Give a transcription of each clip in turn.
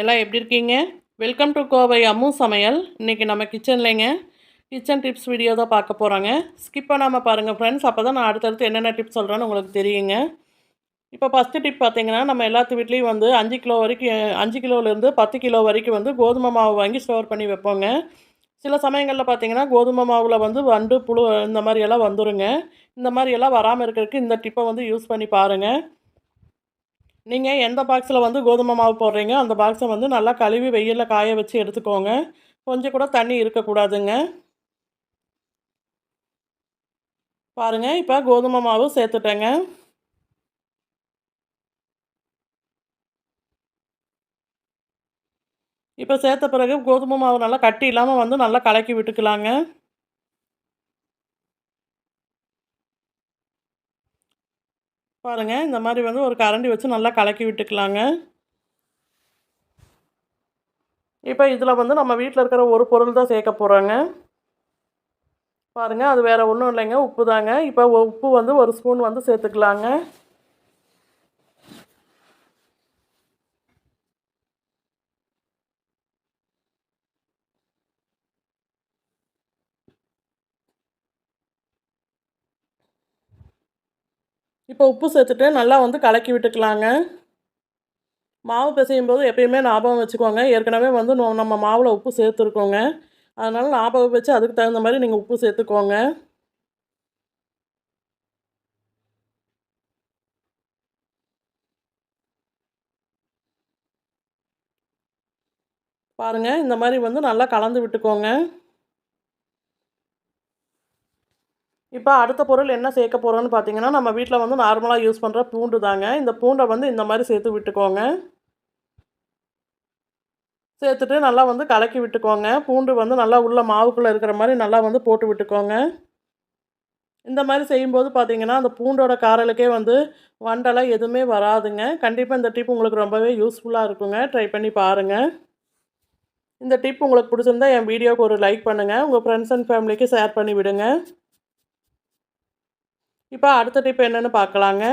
எல்லாம் எப்படி இருக்கீங்க? வெல்கம் டு கோவை அம்மு சமையல். இன்றைக்கி நம்ம கிச்சன்லேங்க கிச்சன் டிப்ஸ் வீடியோ தான் பார்க்க போகிறோங்க ஸ்கிப் பண்ணாமல் பாருங்கள் ஃப்ரெண்ட்ஸ் அப்போ தான் நான் அடுத்தடுத்து என்னென்ன டிப்ஸ் சொல்கிறேன்னு உங்களுக்கு தெரியுங்க. இப்போ ஃபஸ்ட்டு டிப் பார்த்தீங்கன்னா நம்ம எல்லாத்து வீட்லேயும் வந்து அஞ்சு கிலோ வரைக்கும் அஞ்சு கிலோலேருந்து பத்து கிலோ வரைக்கும் வந்து கோதுமை மாவு வாங்கி ஸ்டோர் பண்ணி வைப்போங்க. சில சமயங்களில் பார்த்தீங்கன்னா கோதுமை மாவில் வந்து வண்டு புழு இந்த மாதிரி எல்லாம் வந்துருங்க. இந்த மாதிரி எல்லாம் வராமல் இருக்கிறதுக்கு இந்த டிப்பை வந்து யூஸ் பண்ணி பாருங்கள் நீங்கள் எந்த பாக்ஸில் வந்து கோதுமை மாவு போடுறீங்க அந்த பாக்ஸை வந்து நல்லா கழுவி வெயிலில் காய வச்சு எடுத்துக்கோங்க. கொஞ்சம் கூட தண்ணி இருக்கக்கூடாதுங்க. பாருங்கள் இப்போ கோதுமை மாவு சேர்த்துட்டேங்க. இப்போ சேர்த்த பிறகு கோதுமை மாவு நல்லா கட்டி இல்லாமல் வந்து நல்லா கலக்கி விட்டுக்கலாங்க. பாருங்கள் இந்த மாதிரி வந்து ஒரு கரண்டி வச்சு நல்லா கலக்கி விட்டுக்கலாங்க. இப்போ இதில் வந்து நம்ம வீட்டில் இருக்கிற ஒரு பொருள் தான் சேர்க்க போகிறோங்க பாருங்கள் அது வேறு ஒன்றும் இல்லைங்க உப்பு தாங்க. இப்போ உப்பு வந்து ஒரு ஸ்பூன் வந்து சேர்த்துக்கலாங்க. இப்போ உப்பு சேர்த்துட்டு நல்லா வந்து கலக்கி விட்டுக்கலாங்க. மாவு பிசையும் போது எப்பயுமே ஞாபகம் வச்சுக்கோங்க. ஏற்கனவே வந்து நம்ம மாவில் உப்பு சேர்த்துருக்கோங்க. அதனால் ஞாபகம் வச்சு அதுக்கு தகுந்த மாதிரி நீங்கள் உப்பு சேர்த்துக்கோங்க. பாருங்கள் இந்த மாதிரி வந்து நல்லா கலந்து விட்டுக்கோங்க. இப்போ அடுத்த பொருள் என்ன சேர்க்க போகிறோன்னு பார்த்தீங்கன்னா நம்ம வீட்டில் வந்து நார்மலாக யூஸ் பண்ணுற பூண்டு தாங்க. இந்த பூண்டை வந்து இந்த மாதிரி சேர்த்து விட்டுக்கோங்க. சேர்த்துட்டு நல்லா வந்து கலக்கி விட்டுக்கோங்க. பூண்டு வந்து நல்லா உள்ள மாவுக்குள்ளே இருக்கிற மாதிரி நல்லா வந்து போட்டு விட்டுக்கோங்க. இந்த மாதிரி செய்யும்போது பார்த்தீங்கன்னா அந்த பூண்டோட காரலுக்கே வந்து வண்டெல்லாம் எதுவுமே வராதுங்க. கண்டிப்பாக இந்த டிப் உங்களுக்கு ரொம்பவே யூஸ்ஃபுல்லாக இருக்குங்க. ட்ரை பண்ணி பாருங்கள் இந்த டிப் உங்களுக்கு பிடிச்சிருந்தா என் வீடியோவுக்கு ஒரு லைக் பண்ணுங்கள் உங்கள் ஃப்ரெண்ட்ஸ் அண்ட் ஃபேமிலிக்கு ஷேர் பண்ணி விடுங்க. இப்போ அடுத்த டிப் என்னென்னு பார்க்கலாங்க.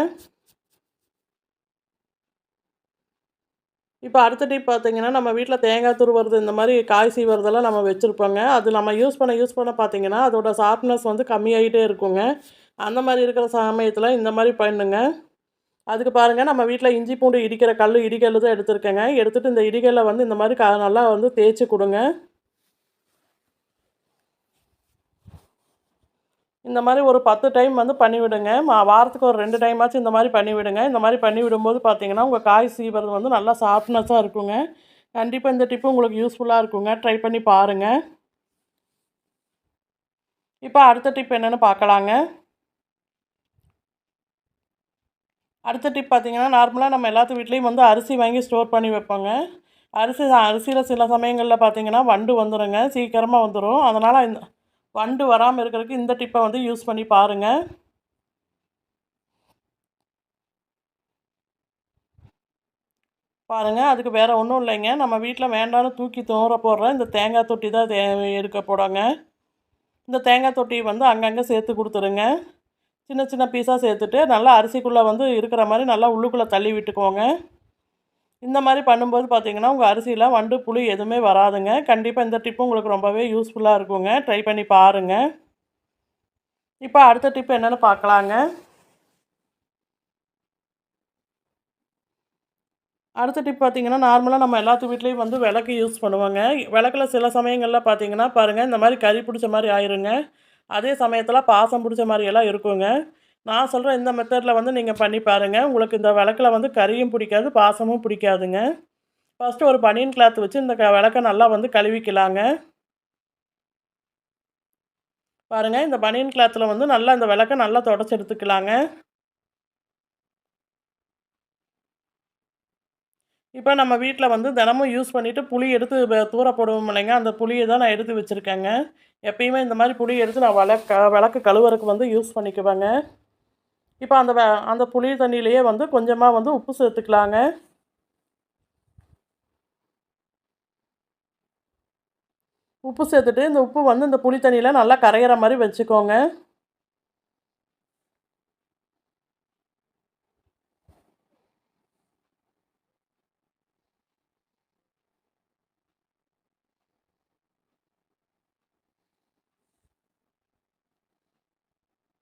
இப்போ அடுத்த டிப் பார்த்தீங்கன்னா நம்ம வீட்டில் தேங்காய் துருவுறது இந்த மாதிரி காய் சீவுறதெல்லாம் நம்ம வச்சுருப்போங்க. அது நம்ம யூஸ் பண்ண யூஸ் பண்ண பார்த்தீங்கன்னா அதோட ஷார்ப்னஸ் வந்து கம்மியாகிட்டே இருக்குங்க. அந்த மாதிரி இருக்கிற சமயத்தில் இந்த மாதிரி பண்ணுங்க. அதுக்கு பாருங்கள் நம்ம வீட்டில் இஞ்சி பூண்டு இடிக்கிற கல் இடிக்கல் தான் எடுத்துருக்கேங்க. எடுத்துகிட்டு இந்த இடிக்கல்லை வந்து இந்த மாதிரி க நல்லா வந்து தேய்ச்சி கொடுங்க. இந்த மாதிரி ஒரு பத்து டைம் வந்து பண்ணிவிடுங்க. வாரத்துக்கு ஒரு ரெண்டு டைமாச்சும் இந்த மாதிரி பண்ணிவிடுங்க. இந்த மாதிரி பண்ணி விடும்போது பார்த்தீங்கன்னா உங்கள் காய் சீவுறது வந்து நல்லா சாஃப்ட்னஸாக இருக்குங்க. கண்டிப்பாக இந்த டிப்பு உங்களுக்கு யூஸ்ஃபுல்லாக இருக்குங்க. ட்ரை பண்ணி பாருங்கள் இப்போ அடுத்த டிப் என்னென்னு பார்க்கலாங்க அடுத்த டிப் பார்த்திங்கன்னா நார்மலாக நம்ம எல்லாத்து வீட்லேயும் வந்து அரிசி வாங்கி ஸ்டோர் பண்ணி வைப்போங்க. அரிசி அரிசியில் சில சமயங்களில் பார்த்திங்கன்னா வண்டு வந்துடுங்க சீக்கிரமாக வந்துடும் அதனால் இந்த வண்டு வராமல் இருக்கிறதுக்கு இந்த டிப்பை வந்து யூஸ் பண்ணி பாருங்கள் பாருங்கள் அதுக்கு வேறு ஒன்றும் இல்லைங்க. நம்ம வீட்டில் வேண்டாம்னு தூக்கி தோற போடுற இந்த தேங்காய் தொட்டி தான் எடுக்க போடாங்க இந்த தேங்காய் தொட்டி வந்து அங்கங்கே சேர்த்து கொடுத்துருங்க. சின்ன சின்ன பீஸாக சேர்த்துட்டு நல்லா அரிசிக்குள்ளே வந்து இருக்கிற மாதிரி நல்லா உள்ளுக்குள்ளே தள்ளி விட்டுக்கோங்க. இந்த மாதிரி பண்ணும்போது பார்த்தீங்கன்னா உங்கள் அரிசியில் வண்டு புளி எதுவுமே வராதுங்க. கண்டிப்பாக இந்த டிப்பு உங்களுக்கு ரொம்பவே யூஸ்ஃபுல்லாக இருக்குங்க. ட்ரை பண்ணி பாருங்கள் இப்போ அடுத்த டிப்பு என்னென்னு பார்க்கலாங்க. அடுத்த டிப் பார்த்திங்கன்னா நார்மலாக நம்ம எல்லாத்து வீட்லேயும் வந்து விளக்கு யூஸ் பண்ணுவாங்க. விளக்கில் சில சமயங்களில் பார்த்தீங்கன்னா பாருங்கள் இந்த மாதிரி கறி பிடிச்ச மாதிரி ஆயிருங்க. அதே சமயத்தில் பாசம் பிடிச்ச மாதிரியெல்லாம் இருக்குங்க. நான் சொல்கிற இந்த மெத்தடில் வந்து நீங்கள் பண்ணி பாருங்கள் உங்களுக்கு இந்த விளக்கில் வந்து கறியும் பிடிக்காது பாசமும் பிடிக்காதுங்க. ஃபஸ்ட்டு ஒரு பனியன் கிளாத் வச்சு இந்த க விளக்கை நல்லா வந்து கழுவிக்கலாங்க. பாருங்கள் இந்த பனியன் கிளாத்தில் வந்து நல்லா இந்த விளக்கை நல்லா தொடச்சி எடுத்துக்கலாங்க. இப்போ நம்ம வீட்டில் வந்து தினமும் யூஸ் பண்ணிவிட்டு புளி எடுத்து தூர போடுவோம் இல்லைங்க. அந்த புளியை தான் நான் எடுத்து வச்சுருக்கேங்க. எப்பயுமே இந்த மாதிரி புளி எடுத்து நான் விளக்க விளக்கு கழுவுறதுக்கு வந்து யூஸ் பண்ணிக்குவேங்க. இப்போ அந்த அந்த புளி தண்ணியிலையே வந்து கொஞ்சமாக வந்து உப்பு சேர்த்துக்கலாங்க. உப்பு சேர்த்துட்டு இந்த உப்பு வந்து இந்த புளி தண்ணியில் நல்லா கரையிற மாதிரி வச்சுக்கோங்க.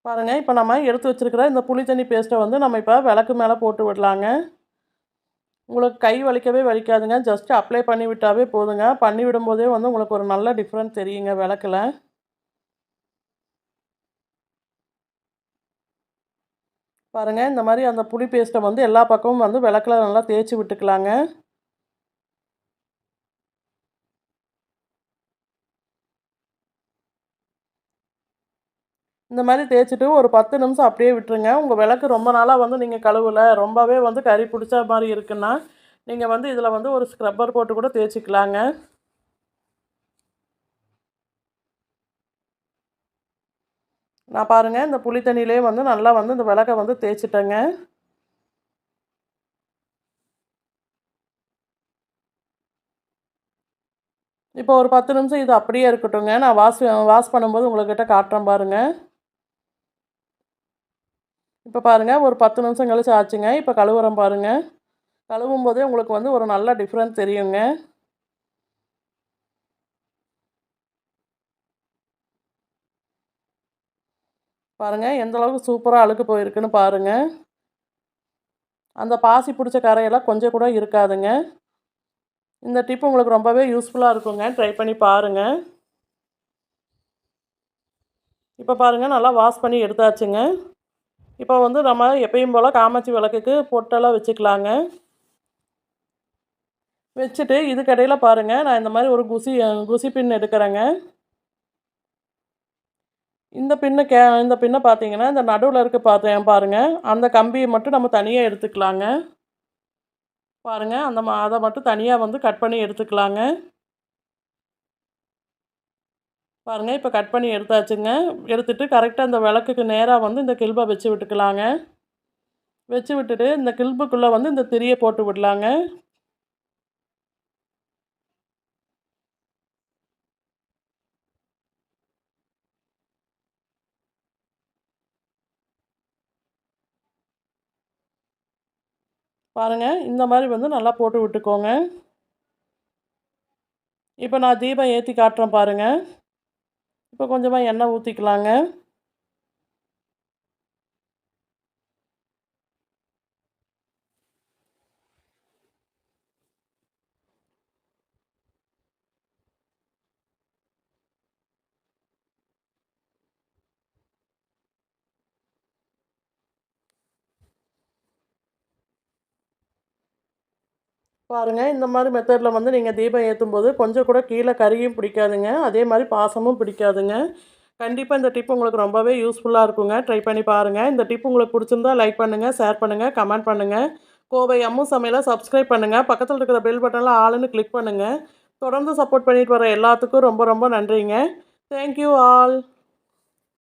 பாருங்கள் இப்போ நம்ம எடுத்து வச்சுருக்கிற இந்த புளி தண்ணி பேஸ்ட்டை வந்து நம்ம இப்போ விளக்கு மேலே போட்டு விடலாங்க. உங்களுக்கு கை வலிக்கவே வலிக்காதுங்க ஜஸ்ட் அப்ளை பண்ணி விட்டாவே போதுங்க. பண்ணி விடும்போதே வந்து உங்களுக்கு ஒரு நல்ல டிஃப்ரெண்ட் தெரியுங்க விளக்கில். பாருங்கள் இந்த மாதிரி அந்த புளி பேஸ்ட்டை வந்து எல்லா பக்கமும் வந்து விளக்கில் நல்லா தேய்ச்சி விட்டுக்கலாங்க. இந்த மாதிரி தேய்ச்சிட்டு ஒரு பத்து நிமிஷம் அப்படியே விட்டுருங்க. உங்கள் விளக்கு ரொம்ப நாளாக வந்து நீங்கள் கழுவலை. ரொம்பவே வந்து கறி பிடிச்ச மாதிரி இருக்குன்னா நீங்கள் வந்து இதில் வந்து ஒரு ஸ்க்ரப்பர் போட்டு கூட தேய்ச்சிக்கலாங்க. நான் பாருங்கள் இந்த புளி தண்ணியிலே வந்து நல்லா வந்து இந்த விளக்கை வந்து தேய்ச்சிட்டேங்க. இப்போ ஒரு பத்து நிமிஷம் இது அப்படியே இருக்கட்டுங்க நான் வாஷ் வாஷ் பண்ணும்போது உங்கள்கிட்ட காட்டுறேன் பாருங்கள் இப்போ பாருங்கள் ஒரு பத்து நிமிஷம் கழிச்சு ஆச்சுங்க. இப்போ கழுவுறேன் பாருங்கள் கழுவும் போதே உங்களுக்கு வந்து ஒரு நல்ல டிஃப்ரெண்ட் தெரியுங்க. பாருங்கள் எந்த அளவுக்கு சூப்பராக அழுக்கு போயிருக்குன்னு பாருங்கள் அந்த பாசி பிடிச்ச கரையெல்லாம் கொஞ்சம் கூட இருக்காதுங்க. இந்த டிப் உங்களுக்கு ரொம்பவே யூஸ்ஃபுல்லாக இருக்குங்க. ட்ரை பண்ணி பாருங்கள் இப்போ பாருங்கள் நல்லா வாஷ் பண்ணி எடுத்தாச்சுங்க. இப்போ வந்து நம்ம எப்பயும் போல் காமாட்சி விளக்குக்கு பொட்டெல்லாம் வச்சுக்கலாங்க. வச்சுட்டு இதுக்கடையில் பாருங்கள் நான் இந்த மாதிரி ஒரு குசி குசி பின் எடுக்கிறேங்க. இந்த பின்னு கே இந்த பின்னை பார்த்தீங்கன்னா இந்த நடுவில் இருக்க பார்த்தேன் பாருங்கள் அந்த கம்பியை மட்டும் நம்ம தனியாக எடுத்துக்கலாங்க. பாருங்கள் அந்த அதை மட்டும் தனியாக வந்து கட் பண்ணி எடுத்துக்கலாங்க. பாருங்கள் இப்போ கட் பண்ணி எடுத்தாச்சுங்க. எடுத்துகிட்டு கரெக்டாக அந்த விளக்குக்கு நேராக வந்து இந்த கில்பை வச்சு விட்டுக்கலாங்க. வச்சு விட்டுட்டு இந்த கில்புக்குள்ளே வந்து இந்த திரியை போட்டு விடலாங்க. பாருங்கள் இந்த மாதிரி வந்து நல்லா போட்டு விட்டுக்கோங்க. இப்போ நான் தீபம் ஏற்றி காட்டுறேன் பாருங்கள் இப்போ கொஞ்சமாக எண்ணெய் ஊற்றிக்கலாங்க பாருங்கள் இந்த மாதிரி மெத்தடில் வந்து நீங்கள் தீபம் ஏற்றும் போது கொஞ்சம் கூட கீழே கறியும் பிடிக்காதுங்க. அதே மாதிரி பாசமும் பிடிக்காதுங்க. கண்டிப்பாக இந்த டிப் உங்களுக்கு ரொம்பவே யூஸ்ஃபுல்லாக இருக்குங்க. ட்ரை பண்ணி பாருங்கள் இந்த டிப் உங்களுக்கு பிடிச்சிருந்தா லைக் பண்ணுங்கள் ஷேர் பண்ணுங்கள் கமெண்ட் பண்ணுங்கள் கோவை அம்மு சமையலை சப்ஸ்கிரைப் பண்ணுங்கள் பக்கத்தில் இருக்கிற பெல் பட்டனில் ஆளுன்னு கிளிக் பண்ணுங்கள் தொடர்ந்து சப்போர்ட் பண்ணிட்டு வர எல்லாத்துக்கும் ரொம்ப ரொம்ப நன்றிங்க. Thank you all